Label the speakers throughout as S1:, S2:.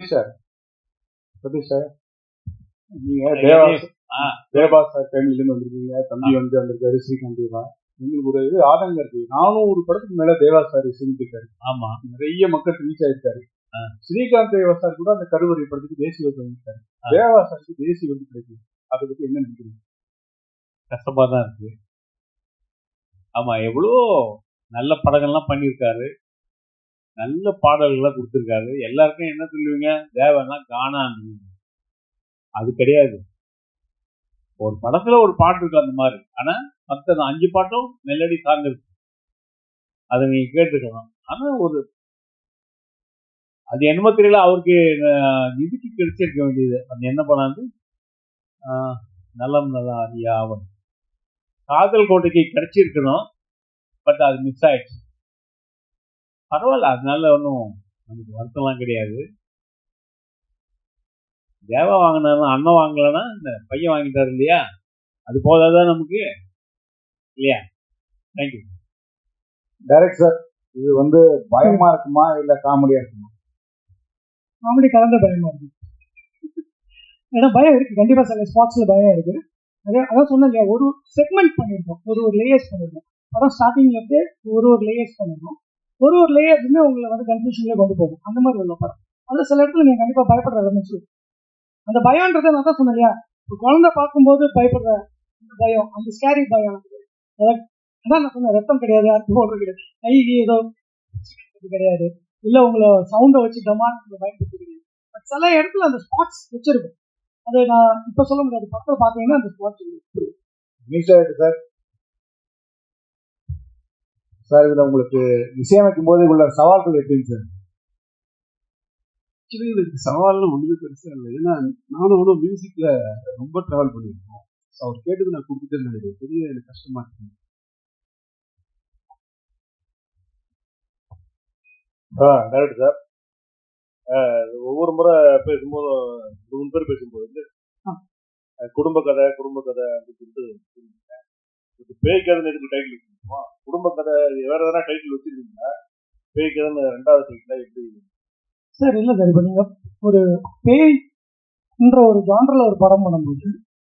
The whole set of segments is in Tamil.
S1: சார் சதீஷ் சார் நீங்க தேவா
S2: ஆ.
S1: தேவா சார் ஃபேமிலிலேருந்து வந்திருக்கீங்க. தம்பி வந்து வந்திருக்காரு ஸ்ரீகாந்த் தேவா எங்களுக்கு ஒரு இது ஆதங்கம் இருக்கு. நானும் ஒரு படத்துக்கு மேல தேவா சார் இசைஞ்சிருக்காரு
S2: ஆமா.
S1: நிறைய மக்கள் ரீச் ஆயிருக்காரு. ஸ்ரீகாந்த் தேவா சார் கூட அந்த கருவறை படத்துக்கு தேசிய விருது வாங்கிட்டாரு. தேவா சாருக்கு தேசிய விருது கிடைக்கும். அதை பத்தி என்ன நினைக்கிறீங்க?
S2: கஷ்டமா தான் இருக்கு. ஆமா எவ்வளோ நல்ல படங்கள்லாம் பண்ணியிருக்காரு. நல்ல பாடல்களை கொடுத்துருக்காரு. எல்லாருக்கும் என்ன சொல்லுவீங்க? தேவனா காணான்னு அது கிடையாது. ஒரு படத்துல ஒரு பாட்டு இருக்கு அந்த மாதிரி. ஆனா மற்ற அஞ்சு பாட்டும் மெல்லடி சார்ந்திருக்கு அதை நீங்க கேட்டுக்கலாம். ஆனா ஒரு அது என்னமோ தெரியல. அவருக்கு அஹ், இதுக்கு கிடைச்சிருக்க வேண்டியது. அந்த என்ன பண்ணாது நலம் நல்லா அறியாவன் காதல் கோட்டைக்கு கிடைச்சிருக்கணும். பட் அது மிஸ் ஆயிடுச்சு. பரவாயில்ல அதனால ஒன்றும் நமக்கு வருத்தம்லாம் கிடையாது. தேவா வாங்கினாலும் அண்ணன் வாங்கலைன்னா இந்த பையன் வாங்கிட்டாரு இல்லையா? அது போதாதான் நமக்கு? இல்லையா? தேங்க்யூ
S1: டைரக்ட் சார் இது வந்து பயமா இருக்குமா இல்ல காமெடியா இருக்குமா?
S3: காமெடி கலந்த பயமா இருக்கு. ஏன்னா பயம் இருக்கு. கண்டிப்பா சில ஸ்பாட்ஸ்ல பயம் இருக்கு. அதே அதான் சொன்னேன் இல்லையா ஒரு செக்மெண்ட் பண்ணியிருக்கோம் ஒரு ஒரு லேயர்ஸ் பண்ணியிருக்கோம் படம் ஸ்டார்டிங்ல இருந்து ஒரு ஒரு லேயர்ஸ் பண்ணியிருக்கோம் ஒரு ஒரு லேயருமே உங்களை வந்து கன்ஃபியூஷன்ல கொண்டு போகும். அந்த மாதிரி உள்ள படம். அதில் சில இடத்துல நீங்கள் கண்டிப்பாக பயப்படுற எலமெண்ட்ஸ் அந்த பயம்ன்றதை நான் தான் சொன்னேன் இல்லையா? ஒரு குழந்தை பார்க்கும்போது பயப்படுற அந்த பயம் அந்த ஸ்கேரி பயம். அதான் அதான் நான் சொன்னேன் ரத்தம் கிடையாது அடுத்து போடுறது கிடையாது. கை ஏதோ இது கிடையாது. இல்லை உங்களை சவுண்டை வச்சு டமான் பயன்படுத்த பட் சில இடத்துல அந்த ஸ்பாட்ஸ் வச்சிருக்கும். அது நான் இப்போ சொல்ல முடியாது. பக்கத்தில் பார்த்தீங்கன்னா அந்த ஸ்பாட்ஸ் இருக்கு.
S1: சார் சார் இதுல உங்களுக்கு இசையமைக்கும் போது உள்ள சவால்கள் எப்படிங்க சார்.
S4: ஆக்சுவலி எனக்கு சவால்லாம் ஒன்றுமே பெருசாக இல்லை. ஏன்னா நானும் ஒன்றும் மியூசிக்கில் ரொம்ப ட்ராவல் பண்ணியிருக்கோம். ஸோ அவர் கேட்டது நான் கொடுத்துட்டேன்னு நினைக்கிறேன். பெரிய எனக்கு கஷ்டமா இருக்கு.
S5: ஆ கரெக்ட் சார் ஒவ்வொரு முறை பேசும்போது மூணு பேர் பேசும்போது குடும்ப கதை குடும்ப கதை அப்படின்னு சொல்லிட்டு பேய் கதைன்னு எதுக்கு டைட்டில் வச்சிருக்கோமா குடும்ப கதை வேற எதனா டைட்டில் வச்சிருக்கீங்களா? பேய் கதைன்னு ரெண்டாவது டைட்டில் எப்படி
S3: சார் இல்ல சார் இப்ப நீங்க ஒரு பேய்ன்ற ஒரு ஜான்ரில் ஒரு படம் பண்ணும்போது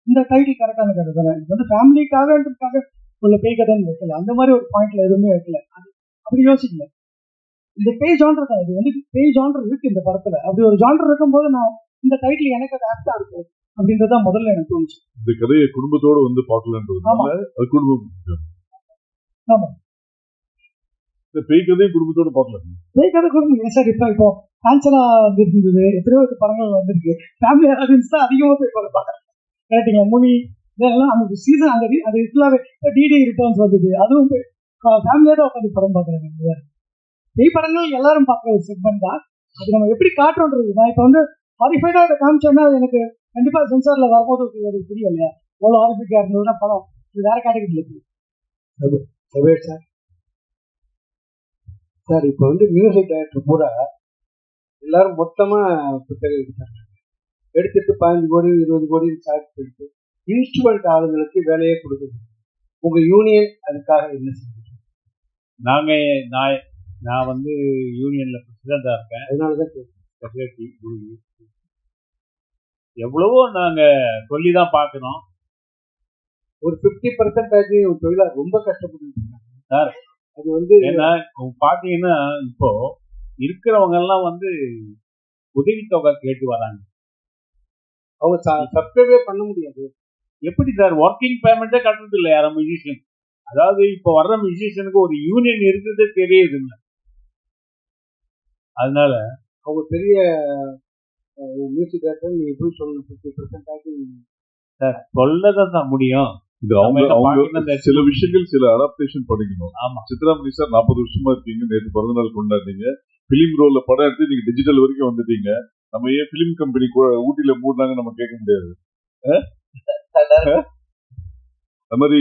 S3: இந்த டைட்டில் கரெக்டான கதை தானே? இது வந்து ஃபேமிலிக்காகன்றதுக்காக உள்ள பேய் கதைன்னு வைக்கல. அந்த மாதிரி ஒரு பாயிண்ட்ல எதுவுமே வைக்கல. அது அப்படி யோசிக்கல. இந்த பேய் ஜான்டர் தான். இது வந்து பேய் ஜான்டர் இருக்கு இந்த படத்துல. அப்படி ஒரு ஜான்டர் இருக்கும்போது நான் இந்த டைட்டில் எனக்கு அது ஆப்டா இருக்கும். அப்படின்றதா முதல்ல எனக்கு தோணுச்சு.
S6: இந்த கதையை குடும்பத்தோட வந்து பார்க்கலான்றதுனால. அது குடும்பம்.
S3: ஆமா.
S6: இந்த பேய் கதையும் குடும்பத்தோட பார்க்கலாம்.
S3: பேய் கதை குடும்பம் ஏன் சார் இப்போ இப்போ காஞ்சனா வந்துருந்தது. எத்தனையோ படங்கள் வந்திருக்கு. ஃபேமிலி ஆடியன்ஸ் தான் அதிகமாக போய் படம் பார்க்குறாங்க. கரெக்டுங்களா மூவி இதெல்லாம் அந்த சீசன் அந்த அது ஃபுல்லாகவே டிடி ரிட்டர்ன்ஸ் வந்தது. அதுவும் ஃபேமிலியாக தான் உட்காந்து படம் பார்க்குறாங்க பேய் படங்கள் எல்லாரும் பார்க்குற ஒரு செக்மெண்ட் தான். அது நம்ம எப்படி காட்டுறோன்றது. நான் இப்போ வந்து ஹாரிஃபைடாக காமிச்சோன்னா அது எனக்கு கண்டிப்பாக சென்சாரில் வரும்போது அது தெரியும் இல்லையா எவ்வளோ ஹாரிஃபைக்காக இருந்ததுன்னா படம் இது வேற கேட்டகரியில் இருக்கு.
S4: சார். சார் இப்போ வந்து மியூசிக் டைரக்டர் பூரா எல்லாரும் மொத்தமா புத்தகம் எடுத்தாங்க எடுத்துட்டு பதினஞ்சு கோடி இருபது கோடி சார்ஜ் பண்ணிட்டு இன்ஸ்ட்ருமெண்ட் ஆளுங்களுக்கு வேலையே கொடுக்குது. உங்க யூனியன் அதுக்காக என்ன செய்யுது?
S2: நாங்க நான் நான் வந்து யூனியன்ல பிரசிடண்டா இருக்கேன்.
S4: அதனாலதான்.
S2: செக்ரட்டரி எவ்வளவோ நாங்க சொல்லி தான் பார்க்கணும்
S4: ஒரு பிப்டி பர்சன்டேஜ் தொழிலாளர் ரொம்ப கஷ்டப்பட்டு
S2: சார்.
S4: அது வந்து
S2: ஏன்னா இப்ப பாத்தீங்கன்னா இப்போ இருக்கிறவங்க எல்லாம் வந்து உதவித்தொகை கேட்டு வராங்க.
S4: அவங்க சப்ஸ்கிரைபே பண்ண முடியாது.
S2: எப்படி சார் ஒர்க்கிங் பேமெண்ட்டே கட்டுறது இல்லை யாரும் மியூசிஷியன் அதாவது இப்போ வர்ற மியூசிஷியனுக்கு ஒரு யூனியன் இருக்கிறதே தெரியுது இல்லை அதனால
S4: அவங்க பெரிய மியூசிக் டைரக்டர் சொல்லணும்?
S2: சொல்லதான் தான் முடியும்.
S6: இது அவங்க அவங்க சில விஷயங்கள் சில அடாப்டேஷன் பண்ணிக்கணும்.
S2: ஆமா.
S6: சித்ராமணி சார் நாற்பது வருஷமா இருக்கீங்க. நேற்று பிறந்த நாள் கொண்டாடுறீங்க பிலிம் ரோல்ல படம் எடுத்து நீங்க டிஜிட்டல் வரைக்கும் வந்துட்டீங்க. நம்ம ஏன் பிலிம் கம்பெனி ஊட்டியில மூடினாங்க நம்ம கேட்க முடியாது? அது மாதிரி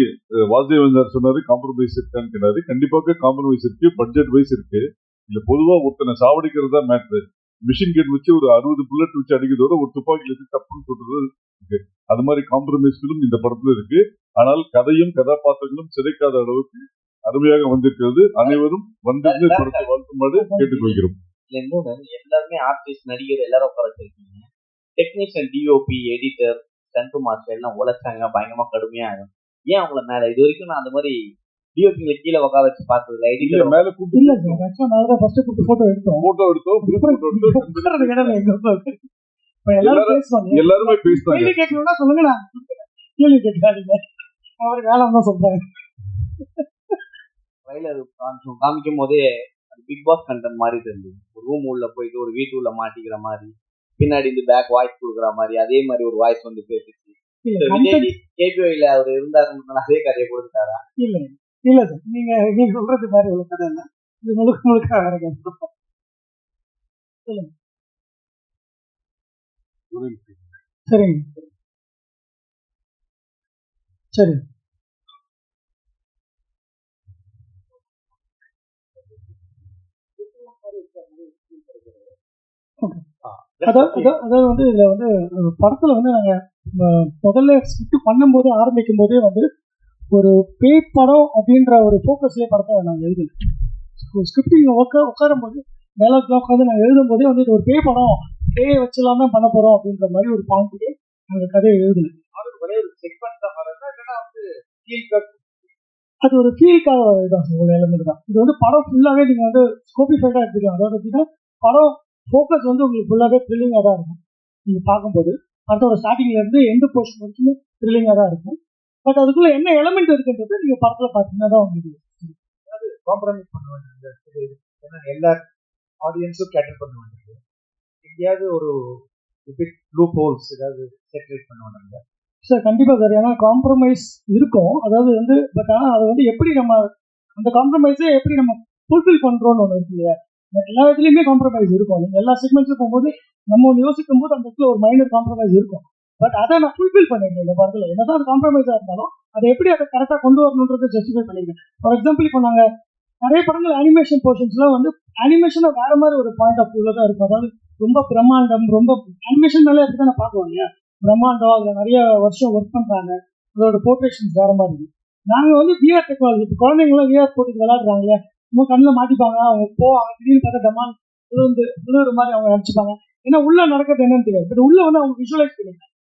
S6: வாசுதேவன் சார் சொன்னாரு காம்ப்ரமைஸ் இருக்கான்னு கேட்டாரு. கண்டிப்பாக காம்ப்ரமைஸ் இருக்கு பட்ஜெட் வைஸ் இருக்கு. இல்ல பொதுவா ஒருத்தனை சாவடிக்கிறது தான் மேட்ரு மிஷின் கன் வச்சு ஒரு அறுபது புல்லட் வச்சு அடிக்கிறதோட ஒரு துப்பாக்கில இருந்து தப்புன்னு சொல்றது இருக்கு. அது மாதிரி காம்ப்ரமைஸ் ஃபிலிம் இந்த படத்துல இருக்கு. ஆனால் கதையும் கதாபாத்திரங்களும் சிதைக்காத அளவுக்கு அருமையாக வந்திருக்கிறது. அனைவரும் வந்திருந்து படத்தை வாழ்த்துமாறு கேட்டுக்கொள்கிறோம்.
S7: எல்லாருமே ஆர்டிஸ்ட் நடிகர் எல்லாரும் உட்கார வச்சிருக்கீங்க. Technician DOP editor stunt master எல்லாம் உழைச்சாங்க. பயங்கரமா கடுமையா ஆகும் ஏன் அவங்கள மேல? இது வரைக்கும் நான் அந்த மாதிரி டிஓபிங்களை கீழே உட்கார வச்சு பார்த்தது இல்லை.
S6: மேல கூப்பிட்டு
S3: இல்ல சார் ஆக்சுவலா நான் தான் ஃபர்ஸ்ட் கூப்பிட்டு போட்டோ எடுத்தோம்.
S6: போட்டோ எடுத்தோம். Photo எடுத்தோம்.
S3: இப்ப எல்லாரும் பேசுவாங்க.
S6: எல்லாருமே பேசினாங்க
S3: கேள்வி கேட்கணும்னா சொல்லுங்க நான் கேள்வி கேட்காதீங்க. அவருக்கு வேலை தான் சொல்றாங்க
S7: ட்ரைலர் காமிக்கும் போதே பிக் பாஸ் கண்டென்ட் மாதிரி இருந்தது ஒரு ரூம் உள்ள போயிட்டு ஒரு வீட்டு உள்ள மாட்டிக்கிற மாதிரி பின்னாடி இந்த பேக் வாய்ஸ் கொடுக்குற மாதிரி அதே மாதிரி ஒரு வாய்ஸ் வந்து பேசிச்சு. கேபிஓல அவர் இருந்தாருன்னு அதே கதையை கொடுத்துட்டாரா?
S3: இல்ல. இல்ல சார் நீங்க நீங்க சொல்றது மாதிரி உள்ள கதை இல்ல. இது முழுக்க முழுக்க வேற கதை சரிங்க. சரி. அதாவது வந்து இதுல வந்து படத்துல வந்து நாங்க முதல்ல ஸ்கிரிப்ட் பண்ணும்போதே ஆரம்பிக்கும் போதே வந்து ஒரு பேய் படம் அப்படின்ற ஒரு ஃபோக்கஸ்லேயே படத்தை நாங்கள் எழுதல ஸ்கிரிப்டிங் உட்கா உட்காரும் போது டைலாக்லாம் உட்காந்து நாங்கள் எழுதும் போதே வந்து இது ஒரு பேய் படம். பேயை வச்சுலாம் தான் பண்ண போறோம் அப்படின்ற மாதிரி ஒரு பாயிண்ட்லேயே நாங்கள் கதையை எழுதல அது ஒரு ஃபீல்காக தான் சார் ஒரு எலிமெண்ட் தான். இது வந்து படம் ஃபுல்லாகவே நீங்கள் வந்து ஸ்கோபிஃபைடாக எடுத்துக்கலாம். அதாவது எப்படின்னா படம் ஃபோக்கஸ் வந்து உங்களுக்கு ஃபுல்லாகவே த்ரில்லிங்காக தான் இருக்கும். நீங்கள் பார்க்கும்போது படத்தோட ஸ்டார்டிங்ல இருந்து எந்த போர்ஷன் வரைக்கும் த்ரில்லிங்காக தான் இருக்கும். பட் அதுக்குள்ள என்ன எலிமெண்ட் இருக்குன்றது நீங்கள் படத்தில் பார்த்தீங்கன்னா தான் உங்களுக்கு
S4: காம்ப்ரமைஸ் பண்ண வேண்டியது ஏன்னா எல்லா ஆடியன்ஸும் கேட்டல் பண்ண வேண்டியது எங்கேயாவது ஒரு பிக் லூப் ஹோல்ஸ் ஏதாவது செப்பரேட் பண்ண வேண்டியது
S3: சார் கண்டிப்பாக சார் ஏன்னா காம்ப்ரமைஸ் இருக்கும். அதாவது வந்து பட் ஆனால் அதை வந்து எப்படி நம்ம அந்த காம்ப்ரமைஸை எப்படி நம்ம ஃபுல்ஃபில் பண்ணுறோம்னு ஒன்று இருக்கு இல்லையா? எல்லா இதுலேயுமே காம்ப்ரமைஸ் இருக்கும். நீங்கள் எல்லா செக்மெண்ட்ஸும் போகும்போது நம்ம ஒன்று யோசிக்கும் போது அந்த இடத்துல ஒரு மைனர் காம்ப்ரமைஸ் இருக்கும். பட் அதை நான் ஃபுல்ஃபில் பண்ணிருக்கேன் இந்த படத்தில். என்னதான் அது காம்ப்ரமைஸாக இருந்தாலும் அதை எப்படி அதை கரெக்டாக கொண்டு வரணுன்றதை ஜஸ்டிஃபை பண்ணியிருக்கேன் ஃபார் எக்ஸாம்பிள் இப்போ நாங்கள் நிறைய படங்கள் அனிமேஷன் போர்ஷன்ஸ்லாம் வந்து அனிமேஷனை வேற மாதிரி ஒரு பாயிண்ட் ஆஃப் வியூவில் தான் இருக்கும். அதாவது ரொம்ப பிரம்மாண்டம் ரொம்ப அனிமேஷன் மேலே அப்படி தான் பார்க்குவோம் இல்லையா? பிரம்மாண்டம் அதில் நிறைய வருஷம் ஒர்க் பண்ணுறாங்க அதோட போர்ட்ரேஷன்ஸ் வேற மாதிரி இருக்கு. நாங்கள் வந்து விஆர் டெக்னாலஜி இப்போ குழந்தைங்களாம் விஆர் போட்டு விளையாடுறாங்க இல்லையா? நம்ம கண்ணில் மாட்டிப்பாங்க அவங்க போவாங்க திடீர்னு பார்த்தா டமான் விழுந்து விழுற மாதிரி அவங்க நினச்சிப்பாங்க ஏன்னா உள்ள நடக்கிறது என்னன்னு தெரியாது. பட் உள்ள வந்து அவங்க விஷுவலைஸ் பண்ணிருக்காங்க.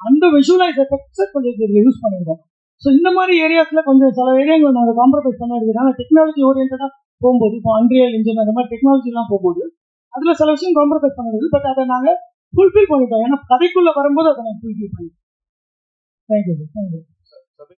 S3: அந்த விஷுவலைஸ் எஃபெக்ட்ஸை கொஞ்சம் இதில் யூஸ் பண்ணியிருக்கோம் ஸோ இந்த மாதிரி ஏரியாஸில் கொஞ்சம் சில ஏரியாங்களை நாங்கள் காம்ப்ரமைஸ் பண்ண வேண்டியதுனால டெக்னாலஜி ஓரியன்டாக போகும்போது இப்போ அண்ட்ரியல் இன்ஜின் அந்த மாதிரி டெக்னாலஜிலாம் போகும்போது அதில் சில விஷயம் காம்ப்ரமைஸ் பண்ணுறது பட் அதை நாங்கள் ஃபுல்ஃபில் பண்ணிட்டோம். ஏன்னா கதைக்குள்ளே வரும்போது அதை நாங்கள் ஃபுல்ஃபில் பண்ணிட்டோம். Thank you thank you